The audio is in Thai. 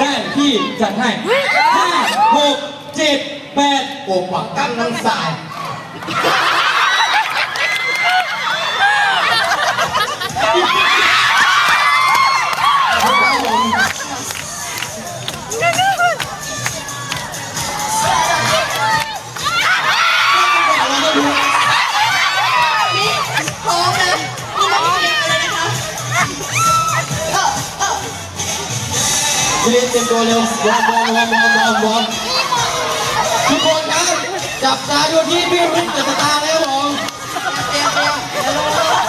ได้ที่จัดให้ห้าหกเจ็ดแปดโอ้งปักตั้งน้ำสาย ลิเต็มตัวเร็ววอร์มอร์มอร์มอร์มอร์มอร์ทุกคนครับจับตาดูที่พี่รุ่งจับตาแล้วผมเตรียมตัวเดี๋ยวลงมา